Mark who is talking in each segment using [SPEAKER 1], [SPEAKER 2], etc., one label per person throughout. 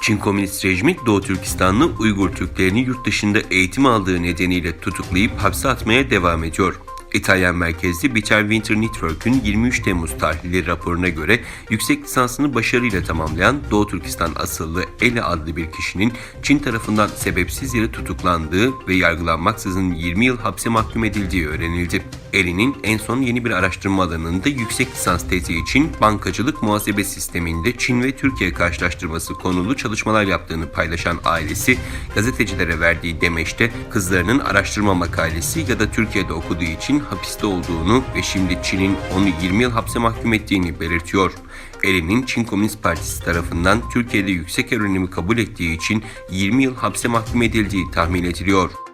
[SPEAKER 1] Çin Komünist rejimi Doğu Türkistanlı Uygur Türklerini yurt dışında eğitim aldığı nedeniyle tutuklayıp hapse atmaya devam ediyor. İtalyan merkezli Bitter Winter Network'ün 23 Temmuz tarihli raporuna göre yüksek lisansını başarıyla tamamlayan Doğu Türkistan asıllı Eli adlı bir kişinin Çin tarafından sebepsiz yere tutuklandığı ve yargılanmaksızın 20 yıl hapse mahkum edildiği öğrenildi. Eli'nin en son yeni bir araştırma alanında yüksek lisans tezi için bankacılık muhasebe sisteminde Çin ve Türkiye karşılaştırması konulu çalışmalar yaptığını paylaşan ailesi gazetecilere verdiği demeçte kızlarının araştırma makalesi ya da Türkiye'de okuduğu için hapiste olduğunu ve şimdi Çin'in onu 20 yıl hapse mahkum ettiğini belirtiyor. Eli'nin Çin Komünist Partisi tarafından Türkiye'de yüksek öğrenimi kabul ettiği için 20 yıl hapse mahkum edildiği tahmin ediliyor.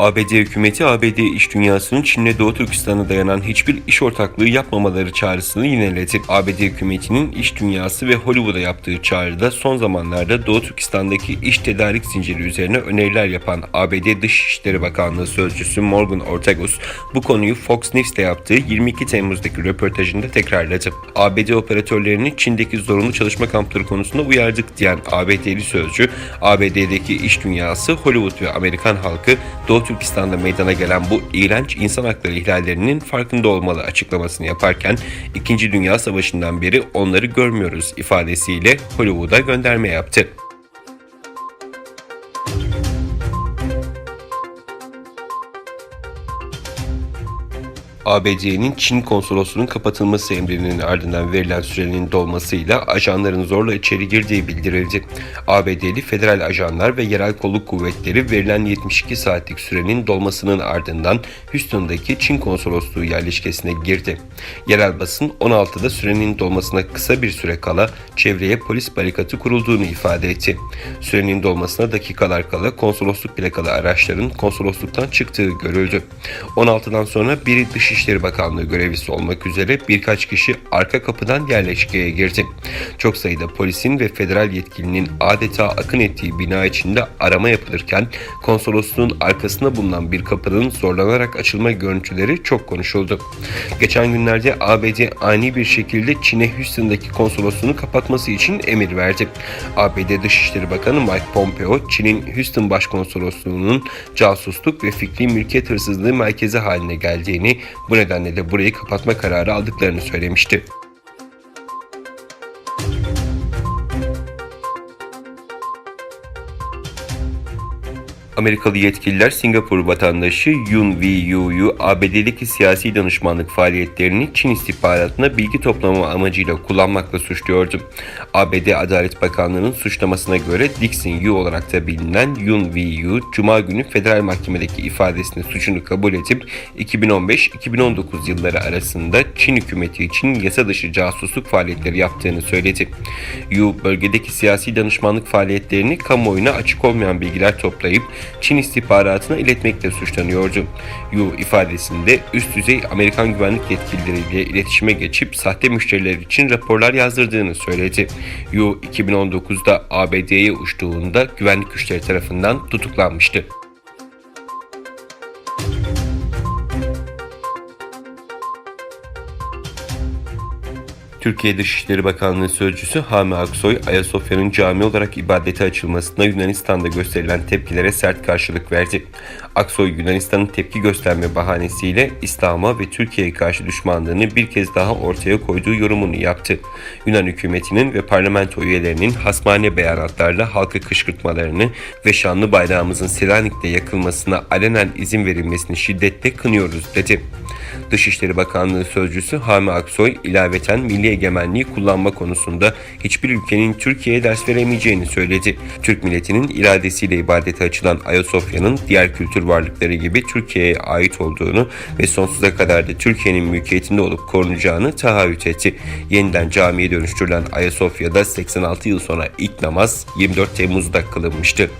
[SPEAKER 1] ABD hükümeti ABD iş dünyasının Çin'le Doğu Türkistan'a dayanan hiçbir iş ortaklığı yapmamaları çağrısını yineledi. ABD hükümetinin iş dünyası ve Hollywood'a yaptığı çağrıda son zamanlarda Doğu Türkistan'daki iş tedarik zinciri üzerine öneriler yapan ABD Dışişleri Bakanlığı Sözcüsü Morgan Ortagus bu konuyu Fox News'te yaptığı 22 Temmuz'daki röportajında tekrarladı. ABD operatörlerini Çin'deki zorunlu çalışma kampları konusunda uyardık diyen ABD'li sözcü, ABD'deki iş dünyası, Hollywood ve Amerikan halkı Doğu Türkistan'da meydana gelen bu iğrenç insan hakları ihlallerinin farkında olmalı açıklamasını yaparken İkinci Dünya Savaşı'ndan beri onları görmüyoruz ifadesiyle Hollywood'a gönderme yaptı. ABD'nin Çin konsolosluğunun kapatılması emrinin ardından verilen sürenin dolmasıyla ajanların zorla içeri girdiği bildirildi. ABD'li federal ajanlar ve yerel kolluk kuvvetleri verilen 72 saatlik sürenin dolmasının ardından Houston'daki Çin konsolosluğu yerleşkesine girdi. Yerel basın 16'da sürenin dolmasına kısa bir süre kala çevreye polis barikatı kurulduğunu ifade etti. Sürenin dolmasına dakikalar kala konsolosluk plakalı araçların konsolosluktan çıktığı görüldü. 16'dan sonra biri dış Dışişleri Bakanlığı görevlisi olmak üzere birkaç kişi arka kapıdan yerleşkeye girdi. Çok sayıda polisin ve federal yetkilinin adeta akın ettiği bina içinde arama yapılırken konsolosluğun arkasında bulunan bir kapının zorlanarak açılma görüntüleri çok konuşuldu. Geçen günlerde ABD ani bir şekilde Çin'e Houston'daki konsolosluğunu kapatması için emir verdi. ABD Dışişleri Bakanı Mike Pompeo, Çin'in Houston Başkonsolosluğu'nun casusluk ve fikri mülkiyet hırsızlığı merkezi haline geldiğini, bu nedenle de burayı kapatma kararı aldıklarını söylemişti. Amerikalı yetkililer Singapur vatandaşı Yun Wee Yu'yu ABD'deki siyasi danışmanlık faaliyetlerini Çin istihbaratına bilgi toplama amacıyla kullanmakla suçluyordu. ABD Adalet Bakanlığı'nın suçlamasına göre Dixon Yu olarak da bilinen Yun Wee Yu, Cuma günü federal mahkemedeki ifadesini suçunu kabul edip 2015-2019 yılları arasında Çin hükümeti için yasa dışı casusluk faaliyetleri yaptığını söyledi. Yu, bölgedeki siyasi danışmanlık faaliyetlerini kamuoyuna açık olmayan bilgiler toplayıp Çin istihbaratına iletmekle suçlanıyordu. Yu ifadesinde üst düzey Amerikan güvenlik yetkilileriyle iletişime geçip sahte müşteriler için raporlar yazdırdığını söyledi. Yu 2019'da ABD'ye uçtuğunda güvenlik güçleri tarafından tutuklanmıştı. Türkiye Dışişleri Bakanlığı Sözcüsü Hami Aksoy, Ayasofya'nın cami olarak ibadete açılmasına Yunanistan'da gösterilen tepkilere sert karşılık verdi. Aksoy, Yunanistan'ın tepki gösterme bahanesiyle İslam'a ve Türkiye'ye karşı düşmanlığını bir kez daha ortaya koyduğu yorumunu yaptı. Yunan hükümetinin ve parlamento üyelerinin hasmane beyanatlarla halkı kışkırtmalarını ve şanlı bayrağımızın Selanik'te yakılmasına alenen izin verilmesini şiddetle kınıyoruz dedi. Dışişleri Bakanlığı Sözcüsü Hami Aksoy ilaveten milli egemenliği kullanma konusunda hiçbir ülkenin Türkiye'ye ders veremeyeceğini söyledi. Türk milletinin iradesiyle ibadete açılan Ayasofya'nın diğer kültür varlıkları gibi Türkiye'ye ait olduğunu ve sonsuza kadar da Türkiye'nin mülkiyetinde olup korunacağını taahhüt etti. Yeniden camiye dönüştürülen Ayasofya'da 86 yıl sonra ilk namaz 24 Temmuz'da kılınmıştı.